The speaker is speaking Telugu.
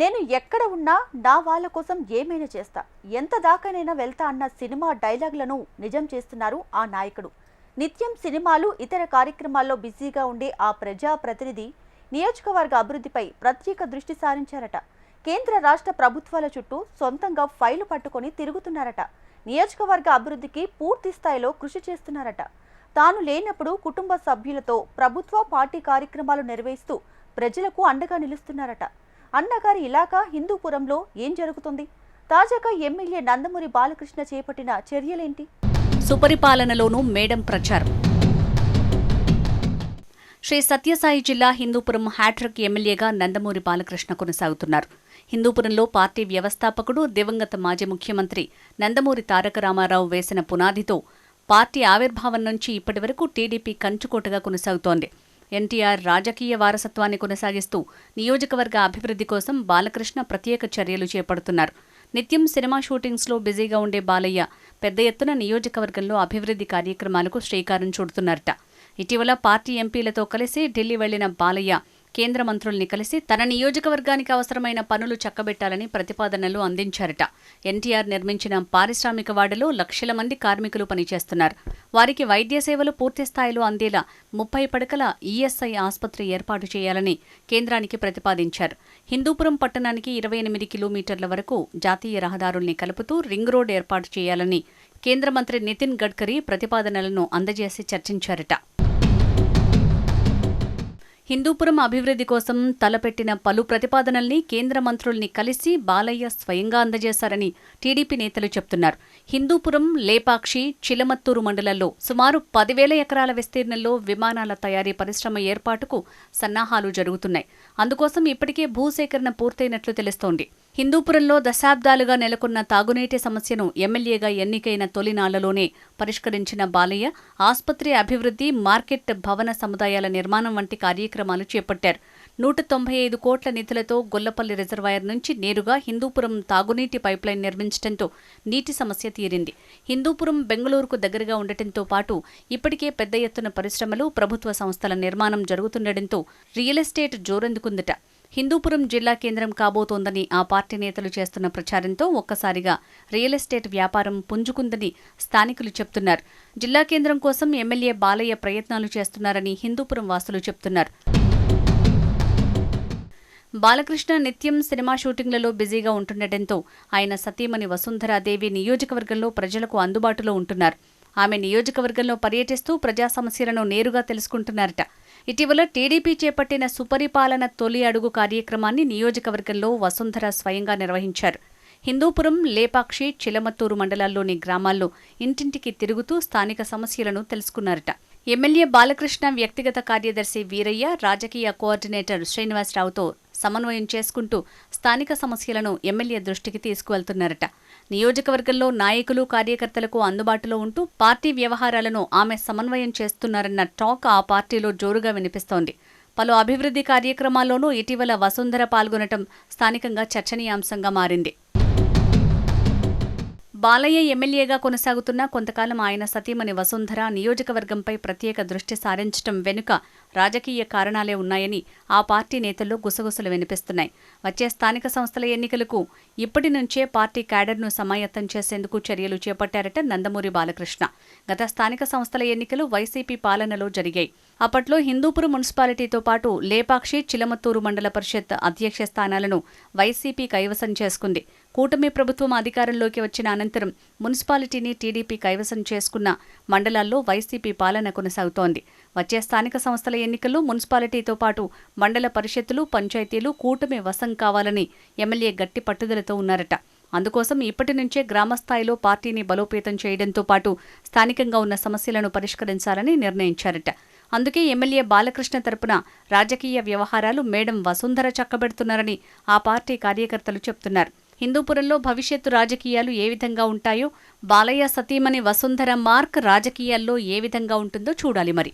నేను ఎక్కడ ఉన్నా నా వాళ్ళ కోసం ఏమైనా చేస్తా. ఎంత దాకానైనా వెళ్తా అన్న సినిమా డైలాగ్లను నిజం చేస్తున్నారు ఆ నాయకుడు. నిత్యం సినిమాలు ఇతర కార్యక్రమాల్లో బిజీగా ఉండే ఆ ప్రజా ప్రతినిధి నియోజకవర్గ అభివృద్ధిపై ప్రత్యేక దృష్టి సారించారట. కేంద్ర రాష్ట్ర ప్రభుత్వాల చుట్టూ సొంతంగా ఫైలు పట్టుకొని తిరుగుతున్నారట. నియోజకవర్గ అభివృద్ధికి పూర్తి స్థాయిలో కృషి చేస్తున్నారట. తాను లేనప్పుడు కుటుంబ సభ్యులతో ప్రభుత్వ పార్టీ కార్యక్రమాలు నిర్వహిస్తూ ప్రజలకు అండగా నిలుస్తున్నారట. అన్నగారి ఇలాకా హిందూపురంలో ఏం జరుగుతుంది? తాజాగా ఎమ్మెల్యే నందమూరి బాలకృష్ణ చేపట్టిన చర్యలేంటి? సుపరిపాలనలోనూ మేడం ప్రచారం. శ్రీ సత్యసాయి జిల్లా హిందూపురం హ్యాట్రిక్ ఎమ్మెల్యేగా నందమూరి బాలకృష్ణ కొనసాగుతున్నారు. హిందూపురంలో పార్టీ వ్యవస్థాపకుడు దివంగత మాజీ ముఖ్యమంత్రి నందమూరి తారక రామారావు వేసిన పునాదితో పార్టీ ఆవిర్భావం నుంచి ఇప్పటివరకు టీడీపీ కంచుకోటగా కొనసాగుతోంది. ఎన్టీఆర్ రాజకీయ వారసత్వాన్ని కొనసాగిస్తూ నియోజకవర్గ అభివృద్ధి కోసం బాలకృష్ణ ప్రత్యేక చర్యలు చేపడుతున్నారు. నిత్యం సినిమా షూటింగ్స్లో బిజీగా ఉండే బాలయ్య పెద్ద ఎత్తున నియోజకవర్గంలో అభివృద్ధి కార్యక్రమాలకు శ్రీకారం చుడుతున్నారట. ఇటీవల పార్టీ ఎంపీలతో కలిసి ఢిల్లీ వెళ్ళిన బాలయ్య కేంద్ర మంత్రుల్ని కలిసి తన నియోజకవర్గానికి అవసరమైన పనులు చక్కబెట్టాలని ప్రతిపాదనలు అందించారట. ఎన్టీఆర్ నిర్మించిన పారిశ్రామిక వాడలో లక్షల మంది కార్మికులు పనిచేస్తున్నారు. వారికి వైద్య సేవలు పూర్తి స్థాయిలో అందేలా ముప్పై పడకల ఈఎస్ఐ ఆసుపత్రి ఏర్పాటు చేయాలని కేంద్రానికి ప్రతిపాదించారు. హిందూపురం పట్టణానికి ఇరవై ఎనిమిది కిలోమీటర్ల వరకు జాతీయ రహదారుల్ని కలుపుతూ రింగ్ రోడ్ ఏర్పాటు చేయాలని కేంద్ర మంత్రి నితిన్ గడ్కరీ ప్రతిపాదనలను అందజేసి చర్చించారట. హిందూపురం అభివృద్ధి కోసం తలపెట్టిన పలు ప్రతిపాదనల్ని కేంద్ర మంత్రుల్ని కలిసి బాలయ్య స్వయంగా అందజేశారని టీడీపీ నేతలు చెప్తున్నారు. హిందూపురం లేపాక్షి చిలమత్తూరు మండలాల్లో సుమారు పదివేల ఎకరాల విస్తీర్ణంలో విమానాల తయారీ పరిశ్రమ ఏర్పాటుకు సన్నాహాలు జరుగుతున్నాయి. అందుకోసం ఇప్పటికే భూసేకరణ పూర్తయినట్లు తెలుస్తోంది. హిందూపురంలో దశాబ్దాలుగా నెలకొన్న తాగునీటి సమస్యను ఎమ్మెల్యేగా ఎన్నికైన తొలినాళ్ళలోనే పరిష్కరించిన బాలయ్య ఆస్పత్రి అభివృద్ధి మార్కెట్ భవన సముదాయాల నిర్మాణం వంటి కార్యక్రమాలు చేపట్టారు. నూట తొంభై ఐదు కోట్ల నిధులతో గొల్లపల్లి రిజర్వాయర్ నుంచి నేరుగా హిందూపురం తాగునీటి పైప్లైన్ నిర్మించడంతో నీటి సమస్య తీరింది. హిందూపురం బెంగళూరుకు దగ్గరగా ఉండటంతో పాటు ఇప్పటికే పెద్ద ఎత్తున పరిశ్రమలు ప్రభుత్వ సంస్థల నిర్మాణం జరుగుతుండటంతో రియల్ ఎస్టేట్ జోరందుకుందట. హిందూపురం జిల్లా కేంద్రం కాబోతోందని ఆ పార్టీ నేతలు చేస్తున్న ప్రచారంతో ఒక్కసారిగా రియల్ ఎస్టేట్ వ్యాపారం పుంజుకుందని స్థానికులు చెప్తున్నారు. జిల్లా కేంద్రం కోసం ఎమ్మెల్యే బాలయ్య ప్రయత్నాలు చేస్తున్నారని హిందూపురం వాసులు చెప్తున్నారు. బాలకృష్ణ నిత్యం సినిమా షూటింగ్లలో బిజీగా ఉంటుండటంతో ఆయన సతీమణి వసుంధరాదేవి నియోజకవర్గంలో ప్రజలకు అందుబాటులో ఉంటున్నారు. ఆమె నియోజకవర్గంలో పర్యటిస్తూ ప్రజా సమస్యలను నేరుగా తెలుసుకుంటున్నారట. ఇటీవల టీడీపీ చేపట్టిన సుపరిపాలన తొలి అడుగు కార్యక్రమాన్ని నియోజకవర్గంలో వసుంధర స్వయంగా నిర్వహించారు. హిందూపురం లేపాక్షి చిలమత్తూరు మండలాల్లోని గ్రామాల్లో ఇంటింటికి తిరుగుతూ స్థానిక సమస్యలను తెలుసుకున్నారట. ఎమ్మెల్యే బాలకృష్ణ వ్యక్తిగత కార్యదర్శి వీరయ్య రాజకీయ కోఆర్డినేటర్ శ్రీనివాసరావుతో సమన్వయం చేసుకుంటూ స్థానిక సమస్యలను ఎమ్మెల్యే దృష్టికి తీసుకువెళ్తున్నారట. నియోజకవర్గంలో నాయకులు కార్యకర్తలకు అందుబాటులో ఉంటూ పార్టీ వ్యవహారాలను ఆమె సమన్వయం చేస్తున్నారన్న టాక్ ఆ పార్టీలో జోరుగా వినిపిస్తోంది. పలు అభివృద్ధి కార్యక్రమాల్లోనూ ఇటీవల వసుంధర పాల్గొనటం స్థానికంగా చర్చనీయాంశంగా మారింది. బాలయ్య ఎమ్మెల్యేగా కొనసాగుతున్న కొంతకాలం ఆయన సతీమణి వసుంధర నియోజకవర్గంపై ప్రత్యేక దృష్టి సారించటం వెనుక రాజకీయ కారణాలే ఉన్నాయని ఆ పార్టీ నేతల్లో గుసగుసలు వినిపిస్తున్నాయి. వచ్చే స్థానిక సంస్థల ఎన్నికలకు ఇప్పటి నుంచే పార్టీ క్యాడర్ను సమాయత్తం చేసేందుకు చర్యలు చేపట్టారట నందమూరి బాలకృష్ణ. గత స్థానిక సంస్థల ఎన్నికలు వైసీపీ పాలనలో జరిగాయి. అప్పట్లో హిందూపురం మున్సిపాలిటీతో పాటు లేపాక్షి చిలమత్తూరు మండల పరిషత్ అధ్యక్ష స్థానాలను వైసీపీ కైవసం చేసుకుంది. కూటమి ప్రభుత్వం అధికారంలోకి వచ్చిన అనంతరం మున్సిపాలిటీని టీడీపీ కైవసం చేసుకున్న మండలాల్లో వైసీపీ పాలన కొనసాగుతోంది. వచ్చే స్థానిక సంస్థల ఎన్నికల్లో మున్సిపాలిటీతో పాటు మండల పరిషత్తులు పంచాయతీలు కూటమి వశం కావాలని ఎమ్మెల్యే గట్టి పట్టుదలతో ఉన్నారట. అందుకోసం ఇప్పటి నుంచే గ్రామస్థాయిలో పార్టీని బలోపేతం చేయడంతో పాటు స్థానికంగా ఉన్న సమస్యలను పరిష్కరించాలని నిర్ణయించారట. అందుకే ఎమ్మెల్యే బాలకృష్ణ తరపున రాజకీయ వ్యవహారాలు మేడం వసుంధర చక్కబెడుతున్నారని ఆ పార్టీ కార్యకర్తలు చెప్తున్నారు. హిందూపురంలో భవిష్యత్తు రాజకీయాలు ఏ విధంగా ఉంటాయో బాలయ్య సతీమణి వసుంధర మార్క్ రాజకీయాల్లో ఏ విధంగా ఉంటుందో చూడాలి మరి.